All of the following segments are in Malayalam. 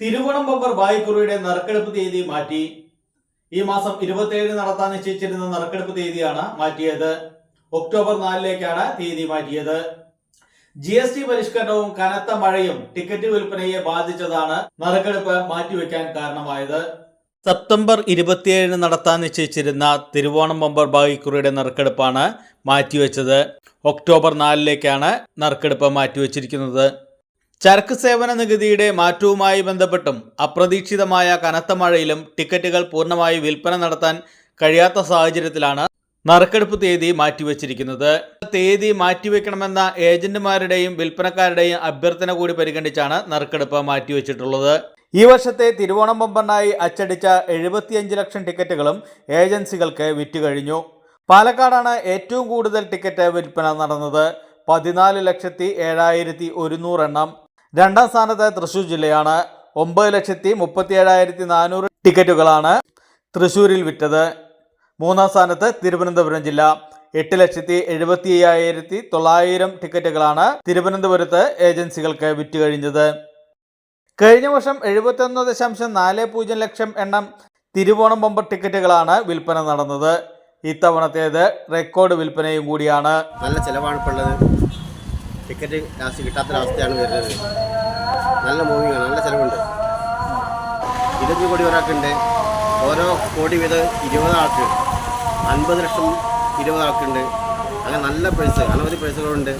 തിരുവോണം ബമ്പർ ബായിക്കുറിയുടെ നറുക്കെടുപ്പ് തീയതി മാറ്റി. ഈ മാസം ഇരുപത്തിയേഴിന് നടത്താൻ നിശ്ചയിച്ചിരുന്ന നറുക്കെടുപ്പ് തീയതിയാണ് മാറ്റിയത്. ഒക്ടോബർ നാലിലേക്കാണ് തീയതി മാറ്റിയത്. ജി എസ് ടി പരിഷ്കരണവും കനത്ത മഴയും ടിക്കറ്റ് വിൽപ്പനയെ ബാധിച്ചതാണ് നറുക്കെടുപ്പ് മാറ്റിവെക്കാൻ കാരണമായത്. സെപ്റ്റംബർ ഇരുപത്തിയേഴിന് നടത്താൻ നിശ്ചയിച്ചിരുന്ന തിരുവോണം ബമ്പർ ബാഗിക്കുറിയുടെ നറുക്കെടുപ്പാണ് മാറ്റിവെച്ചത്. ഒക്ടോബർ നാലിലേക്കാണ് നറുക്കെടുപ്പ് മാറ്റിവെച്ചിരിക്കുന്നത്. ചരക്ക് സേവന നികുതിയുടെ മാറ്റവുമായി ബന്ധപ്പെട്ടും അപ്രതീക്ഷിതമായ കനത്ത മഴയിലും ടിക്കറ്റുകൾ പൂർണമായി വിൽപ്പന നടത്താൻ കഴിയാത്ത സാഹചര്യത്തിലാണ് നറുക്കെടുപ്പ് തീയതി മാറ്റിവെച്ചിരിക്കുന്നത്. തീയതി മാറ്റിവെക്കണമെന്ന ഏജന്റുമാരുടെയും വിൽപ്പനക്കാരുടെയും അഭ്യർത്ഥന കൂടി പരിഗണിച്ചാണ് നറുക്കെടുപ്പ് മാറ്റിവെച്ചിട്ടുള്ളത്. ഈ വർഷത്തെ തിരുവോണം ബമ്പറിനായി അച്ചടിച്ച എഴുപത്തിയഞ്ച് ലക്ഷം ടിക്കറ്റുകളും ഏജൻസികൾക്ക് വിറ്റുകഴിഞ്ഞു. പാലക്കാടാണ് ഏറ്റവും കൂടുതൽ ടിക്കറ്റ് വിൽപ്പന നടന്നത്. പതിനാല് ലക്ഷത്തി ഏഴായിരത്തി ഒരുന്നൂറ് എണ്ണം. രണ്ടാം സ്ഥാനത്ത് തൃശൂർ ജില്ലയാണ്. ഒമ്പത് ലക്ഷത്തി മുപ്പത്തി ഏഴായിരത്തി നാനൂറ് ടിക്കറ്റുകളാണ് തൃശൂരിൽ വിറ്റത്. മൂന്നാം സ്ഥാനത്ത് തിരുവനന്തപുരം ജില്ല. എട്ട് ലക്ഷത്തി എഴുപത്തി അയ്യായിരത്തി തൊള്ളായിരം ടിക്കറ്റുകളാണ് തിരുവനന്തപുരത്ത് ഏജൻസികൾക്ക് വിറ്റ് വിറ്റുകഴിഞ്ഞത് കഴിഞ്ഞ വർഷം എഴുപത്തൊന്ന് ദശാംശം നാല് പൂജ്യം ലക്ഷം എണ്ണം തിരുവോണം ബമ്പർ ടിക്കറ്റുകളാണ് വിൽപ്പന നടന്നത്. ഇത്തവണത്തേത് റെക്കോർഡ് വിൽപ്പനയും കൂടിയാണ്. നല്ല ചിലവാണ് ഇപ്പോൾ ഉള്ളത്. ടിക്കറ്റ് ലാസ്റ്റ് കിട്ടാത്തൊരവസ്ഥയാണ് വരുന്നത്. നല്ല മൂവിങ്ങാണ് നല്ല ചിലവുണ്ട്. ഇരുപത്തി കോടി ഒരാൾക്കുണ്ട്. ഓരോ കോടി വീതം ഇരുപത് ആൾക്ക് അൻപത് ലക്ഷം ഇരുപത് ആൾക്കുണ്ട്. അങ്ങനെ നല്ല പ്രൈസ് അനവധി പ്രൈസുകളുണ്ട്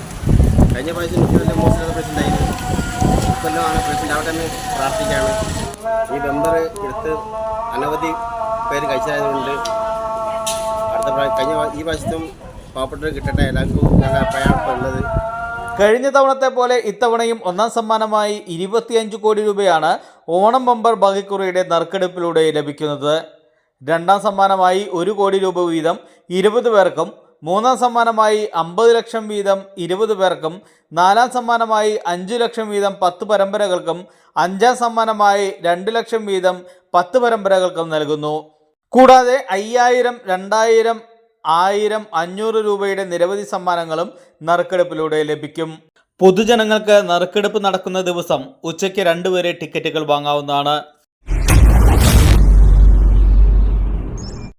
കഴിഞ്ഞ പ്രാവശ്യം എനിക്ക് വലിയ മോശം പ്രൈസ് ഉണ്ടായിരുന്നു ഇക്കൊല്ലം ആ പ്രൈസ് ഉണ്ടാവട്ടെ എന്ന് പ്രാർത്ഥിക്കുകയാണ്. ഈ ബെമ്പർ എടുത്ത് അനവധി പേര് കഴിച്ചതായതുകൊണ്ട് അടുത്ത പ്രാവശ്യം കഴിഞ്ഞ ഈ പ്രാവശ്യത്തും പാവപ്പെട്ടവർ കിട്ടട്ടെ. എല്ലാവർക്കും നല്ല അഭിപ്രായമാണ് ഉള്ളത്. കഴിഞ്ഞ തവണത്തെ പോലെ ഇത്തവണയും ഒന്നാം സമ്മാനമായി ഇരുപത്തിയഞ്ച് കോടി രൂപയാണ് ഓണം ബമ്പർ ഭാഗ്യക്കുറിയുടെ നറുക്കെടുപ്പിലൂടെ ലഭിക്കുന്നത്. രണ്ടാം സമ്മാനമായി ഒരു കോടി രൂപ വീതം ഇരുപത് പേർക്കും മൂന്നാം സമ്മാനമായി അമ്പത് ലക്ഷം വീതം ഇരുപത് പേർക്കും നാലാം സമ്മാനമായി അഞ്ചു ലക്ഷം വീതം പത്ത് പരമ്പരകൾക്കും അഞ്ചാം സമ്മാനമായി രണ്ട് ലക്ഷം വീതം പത്ത് പരമ്പരകൾക്കും നൽകുന്നു. കൂടാതെ അയ്യായിരം രണ്ടായിരം ആയിരം അഞ്ഞൂറ് രൂപയുടെ നിരവധി സമ്മാനങ്ങളും നറുക്കെടുപ്പിലൂടെ ലഭിക്കും. പൊതുജനങ്ങൾക്ക് നറുക്കെടുപ്പ് നടക്കുന്ന ദിവസം ഉച്ചയ്ക്ക് രണ്ട് വരെ ടിക്കറ്റുകൾ വാങ്ങാവുന്നതാണ്.